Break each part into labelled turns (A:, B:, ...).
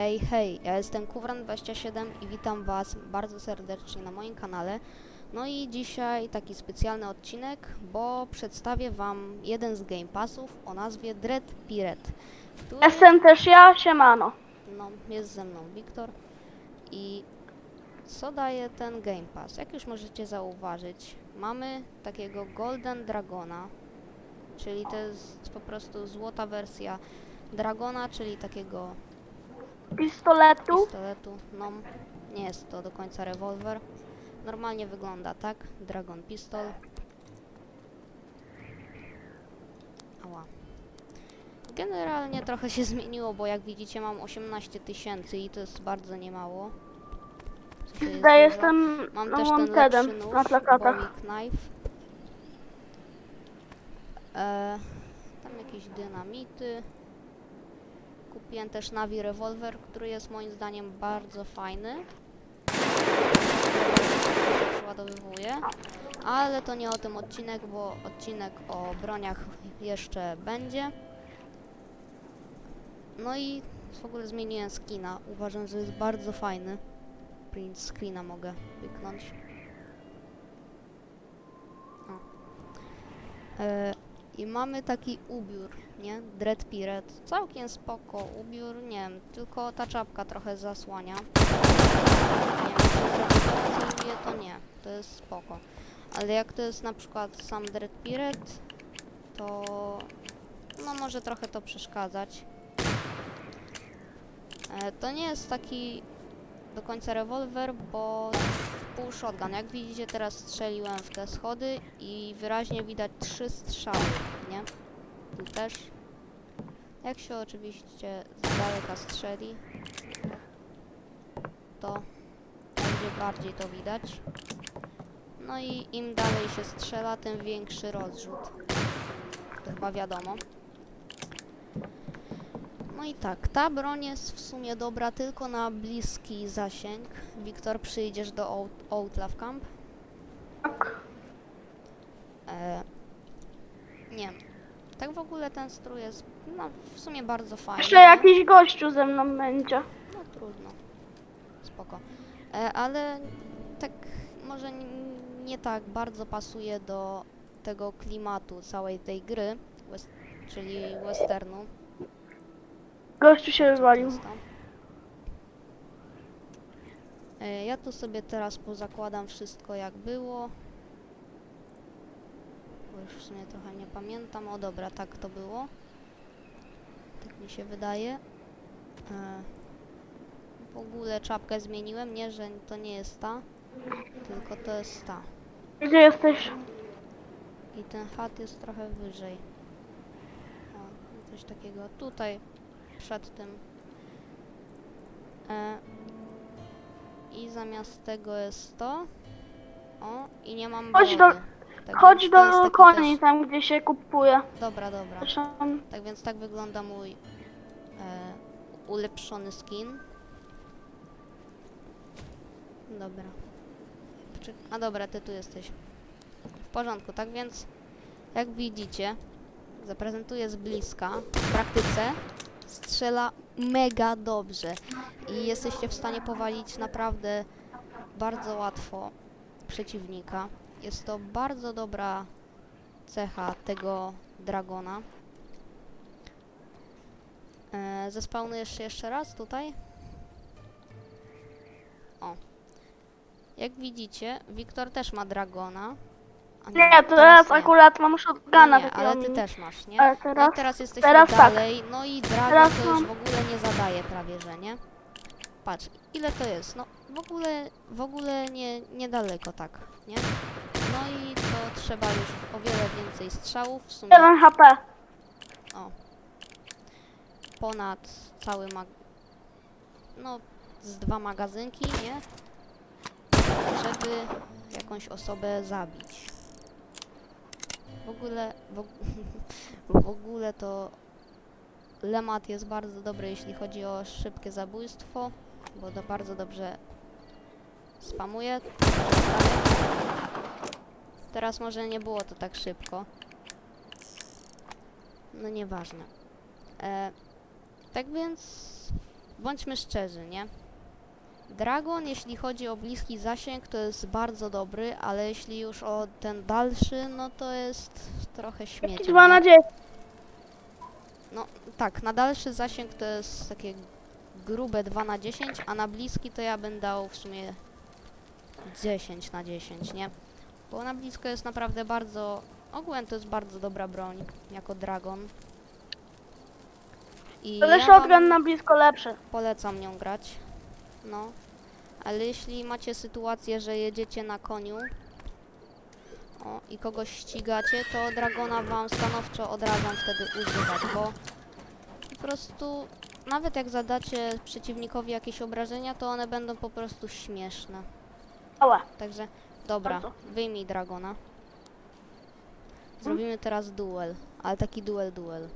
A: Hej, hej, ja jestem Kuwran27 i witam Was bardzo serdecznie na moim kanale. No i dzisiaj taki specjalny odcinek, bo przedstawię Wam jeden z Game Passów o nazwie Dread Pirate, który
B: Jestem też ja, siemano.
A: no, jest ze mną Wiktor. I co daje ten Game Pass? Jak już możecie zauważyć, mamy takiego Golden Dragona, czyli to jest po prostu złota wersja Dragona, czyli takiego
B: Pistoletu.
A: pistoletu. No, nie jest to do końca rewolwer. Normalnie wygląda tak. Dragon Pistol. Ała. Generalnie trochę się zmieniło, bo jak widzicie mam 18 tysięcy i to jest bardzo niemało. Jest
B: Ja
A: dużo.
B: jestem
A: Mam
B: no,
A: też ten
B: Wantedem
A: lepszy nóż,
B: na plakatach.
A: Knife. E, tam jakieś dynamity. Kupiłem też Navi rewolwer, który jest moim zdaniem bardzo fajny. Przeładowywuje. Ale to nie o tym odcinek, bo odcinek o broniach jeszcze będzie. No i w ogóle zmieniłem skina. Uważam, że jest bardzo fajny. Print screena mogę wyknąć. I mamy taki ubiór, nie? Dread Pirate. Całkiem spoko ubiór, nie wiem, tylko ta czapka trochę zasłania. Nie wiem, to nie, to jest spoko. Ale jak to jest na przykład sam Dread Pirate, to no może trochę to przeszkadzać. E, to nie jest taki do końca rewolwer, bo pół shotgun. Jak widzicie teraz strzeliłem w te schody i wyraźnie widać trzy strzały, nie? Tu też. Jak się oczywiście z daleka strzeli, to będzie bardziej to widać. No i im dalej się strzela, tym większy rozrzut. To chyba wiadomo. No i tak, ta broń jest w sumie dobra tylko na bliski zasięg. Wiktor, przyjdziesz do Out- Outlaw Camp?
B: Tak.
A: E, nie. Tak w ogóle ten strój jest, no w sumie bardzo fajny.
B: Jeszcze jakiś gościu ze mną będzie.
A: No trudno. Spoko. E, ale tak może nie tak bardzo pasuje do tego klimatu całej tej gry, czyli westernu.
B: Gościu się wywalił.
A: E, Ja tu sobie teraz pozakładam wszystko jak było. Bo już w sumie trochę nie pamiętam. O dobra, tak to było. Tak mi się wydaje. E, W ogóle czapkę zmieniłem, nie, że to nie jest ta, tylko to jest ta.
B: Gdzie jesteś?
A: I ten chat jest trochę wyżej. O, coś takiego. Tutaj, przed tym. E, I zamiast tego jest to. O, i nie mam
B: Chodź do-
A: Tak
B: Chodź
A: więc to jest
B: do
A: taki
B: koni,
A: Też...
B: tam gdzie się kupuje.
A: Dobra, dobra.
B: Zresztą
A: Tak więc tak wygląda mój e, ulepszony skin. Dobra. A dobra, ty tu jesteś. W porządku, tak więc jak widzicie, zaprezentuję z bliska. W praktyce strzela mega dobrze i jesteście w stanie powalić naprawdę bardzo łatwo przeciwnika. Jest to bardzo dobra cecha tego dragona. E, zespawnujesz jeszcze raz tutaj. O. Jak widzicie, Wiktor też ma dragona.
B: Nie, teraz akurat mam
A: No
B: shotguna
A: nie,
B: takiego
A: ale ty też masz, nie?
B: Ale
A: No
B: teraz,
A: i teraz jesteśmy
B: teraz tak.
A: dalej, no i
B: Teraz
A: to już
B: mam-
A: w ogóle nie zadaje prawie, że nie? Patrz, ile to jest? No w ogóle, w ogóle nie, niedaleko tak, nie? No i to trzeba już o wiele więcej strzałów, w sumie
B: 1 HP.
A: o, ponad cały mag... no z dwa magazynki, nie? Żeby jakąś osobę zabić. Ogóle, w, w ogóle to Lemat jest bardzo dobry, jeśli chodzi o szybkie zabójstwo, bo to bardzo dobrze spamuje. Teraz może nie było to tak szybko. No nieważne. E, tak więc bądźmy szczerzy, nie? Dragon, jeśli chodzi o bliski zasięg, to jest bardzo dobry, ale jeśli już o ten dalszy, no to jest trochę śmieci.
B: 2 na 10.
A: No tak, na dalszy zasięg to jest takie grube 2 na 10, a na bliski to ja bym dał w sumie 10 na 10, nie? Bo na blisko jest naprawdę bardzo, ogólnie to jest bardzo dobra broń, jako Dragon. I
B: Ale
A: ja
B: shotgun na blisko lepszy.
A: polecam nią grać, no. Ale jeśli macie sytuację, że jedziecie na koniu o, i kogoś ścigacie, to Dragona wam stanowczo odradzam wtedy używać, bo po prostu nawet jak zadacie przeciwnikowi jakieś obrażenia, to one będą po prostu śmieszne.
B: Ała.
A: Także dobra,
B: Bardzo.
A: wyjmij Dragona. Zrobimy teraz duel, ale taki duel duel.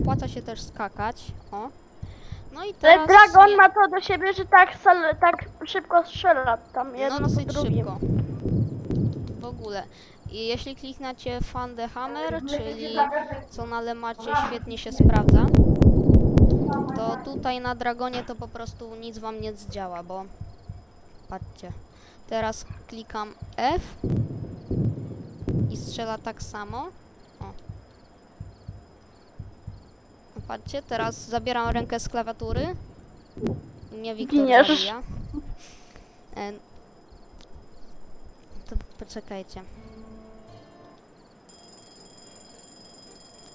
A: Opłaca się też skakać. O. No i
B: Ale
A: teraz
B: Dragon
A: je-
B: ma to do siebie, że tak, sal- tak szybko strzela tam jedno
A: no
B: po
A: dosyć
B: drugim.
A: szybko. W ogóle. I jeśli kliknacie Fan the Hammer, czyli co na lemacie świetnie się sprawdza, to tutaj na Dragonie to po prostu nic wam nie zdziała, bo patrzcie. Teraz klikam F i strzela tak samo. O. No patrzcie, teraz zabieram rękę z klawiatury. Nie Wiktor
B: Giniesz.
A: zabija. E, to poczekajcie.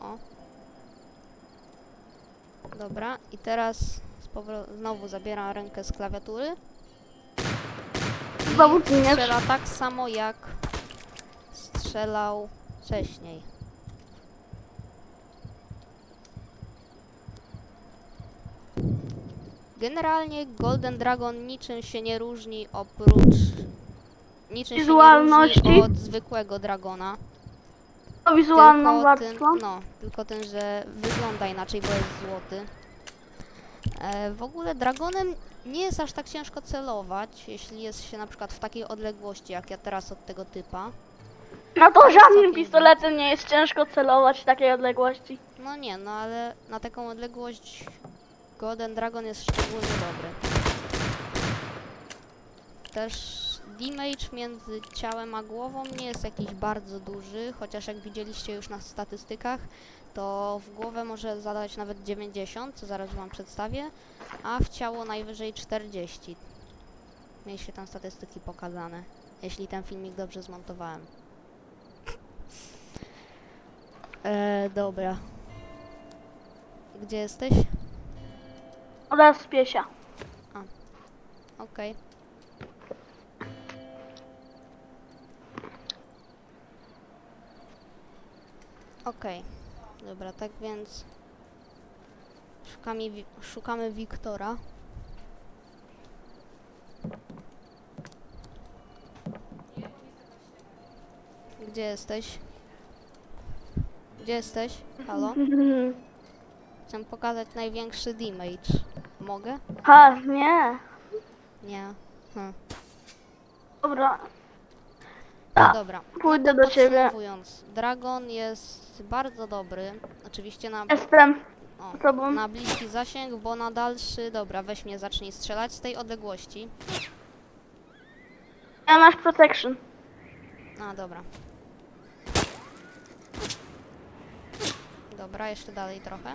A: O. Dobra, i teraz z powro- znowu zabieram rękę z klawiatury.
B: Znowu giniesz.
A: strzela tak samo jak strzelał wcześniej. Generalnie Golden Dragon niczym się nie różni oprócz niczym się nie
B: Wizualności?
A: różni od zwykłego dragona.
B: To wizualną
A: Tylko
B: warstwą.
A: tym, no, tylko tym, że wygląda inaczej, bo jest złoty. E, w ogóle dragonem nie jest aż tak ciężko celować, jeśli jest się na przykład w takiej odległości, jak ja teraz od tego typa.
B: No to żadnym pistoletem nie jest ciężko celować w takiej odległości.
A: No nie, no ale na taką odległość Golden Dragon jest szczególnie dobry. Też damage między ciałem a głową nie jest jakiś bardzo duży, chociaż jak widzieliście już na statystykach, to w głowę może zadać nawet 90, co zaraz wam przedstawię, a w ciało najwyżej 40. Mieliście tam statystyki pokazane, jeśli ten filmik dobrze zmontowałem. Eee, dobra. Gdzie jesteś?
B: Oraz piesia.
A: Okej. Okej. Dobra, tak więc szukamy, szukamy Wiktora. Gdzie jesteś? Gdzie jesteś? Halo? Chcę pokazać największy damage. Mogę?
B: Ha, nie.
A: Nie. Hm.
B: Dobra.
A: No
B: Tak.
A: dobra.
B: Pójdę do ciebie.
A: Podsumowując, Dragon jest bardzo dobry. Oczywiście na,
B: Jestem
A: o,
B: tobą.
A: na bliski zasięg, bo na dalszy, dobra, weź mnie, zacznij strzelać z tej odległości.
B: Ja masz protection.
A: A, dobra. Dobra, jeszcze dalej trochę.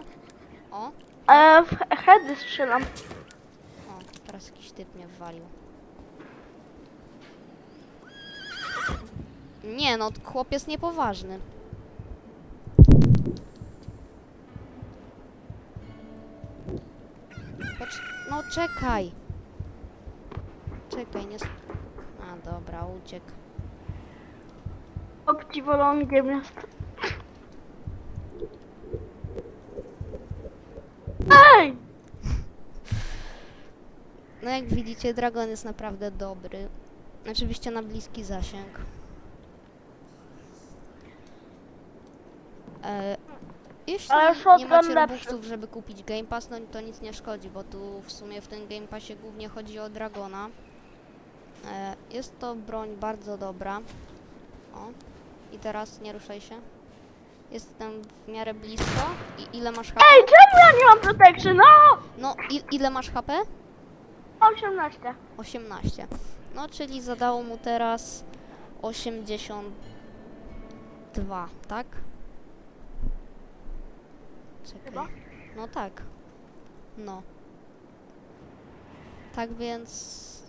A: O,
B: Ja w he- heady strzelam.
A: o, teraz jakiś typ mnie wwalił. Nie no, chłop jest niepoważny. Pocz no czekaj. Czekaj, nie... A dobra, uciekł.
B: Obdziwolągiem jest. Ej!
A: No jak widzicie, Dragon jest naprawdę dobry. Oczywiście na bliski zasięg. E, jeśli
B: Ale
A: nie
B: shotgun
A: macie
B: lepszy.
A: robuxów, żeby kupić Game Pass, no to nic nie szkodzi, bo tu w sumie w tym Game Passie głównie chodzi o Dragona. E, jest to broń bardzo dobra. O. I teraz nie ruszaj się. Jestem w miarę blisko. I ile masz HP?
B: Ej, czemu ja nie mam protection? No!
A: No, i, ile masz HP?
B: 18.
A: 18. No, czyli zadało mu teraz 82, tak? Czekaj.
B: Chyba.
A: No tak. No. Tak więc,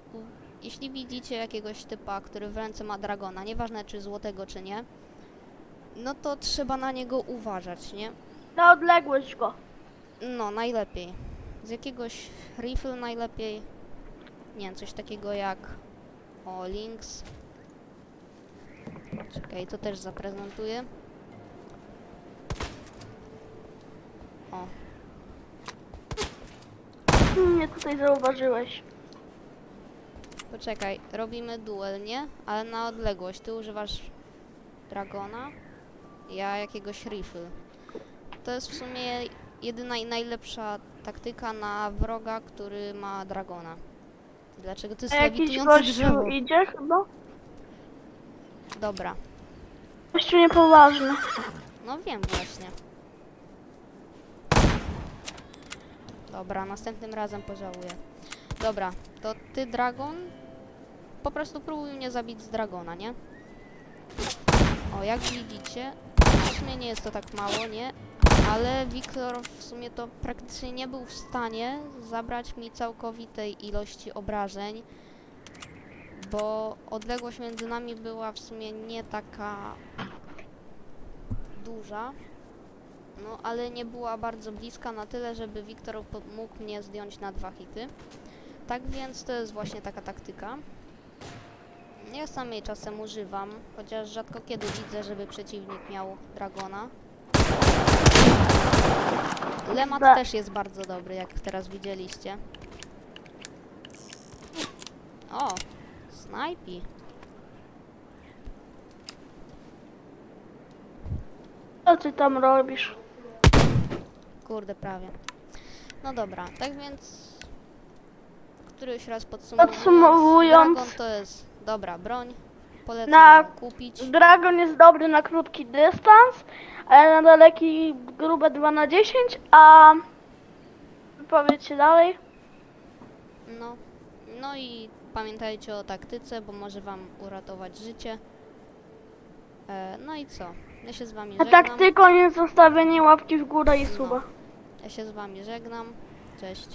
A: jeśli widzicie jakiegoś typa, który w ręce ma dragona, nieważne czy złotego czy nie, no to trzeba na niego uważać, nie?
B: Na odległość go.
A: No, najlepiej. Z jakiegoś rifle najlepiej. Nie wiem, coś takiego jak o Lynx. Czekaj, to też zaprezentuję. O,
B: Mnie tutaj zauważyłeś.
A: poczekaj, robimy duel, nie? Ale na odległość. Ty używasz dragona, ja jakiegoś rifle. To jest w sumie jedyna i najlepsza taktyka na wroga, który ma dragona. Dlaczego to jest
B: A jakiś
A: lewitujące
B: gościu
A: drzewo?
B: idzie chyba?
A: Dobra,
B: Gościu niepoważny.
A: no wiem właśnie. Dobra, następnym razem pożałuję. Dobra, to ty Dragon, po prostu próbuj mnie zabić z Dragona, nie? O, jak widzicie, w sumie nie jest to tak mało, nie? Ale Wiktor w sumie to praktycznie nie był w stanie zabrać mi całkowitej ilości obrażeń, bo odległość między nami była w sumie nie taka duża, no ale nie była bardzo bliska na tyle, żeby Wiktor mógł mnie zdjąć na dwa hity. Tak więc to jest właśnie taka taktyka. Ja sam jej czasem używam, chociaż rzadko kiedy widzę, żeby przeciwnik miał dragona. Lemat
B: Ba-
A: też jest bardzo dobry, jak teraz widzieliście. O, snajpi.
B: Co ty tam robisz?
A: Kurde, prawie. No dobra, tak więc któryś raz podsumowując,
B: Podsumowując.
A: Dragon to jest dobra broń. Polecam
B: Na-
A: kupić.
B: Dragon jest dobry na krótki dystans, ale na daleki grube 2 na 10, a powiedzcie dalej.
A: No, no i pamiętajcie o taktyce, bo może wam uratować życie. E, no i co? Ja się z wami
B: A
A: żegnam.
B: taktyką jest zostawienie łapki w górę i
A: No.
B: suba.
A: Ja się z wami żegnam. Cześć.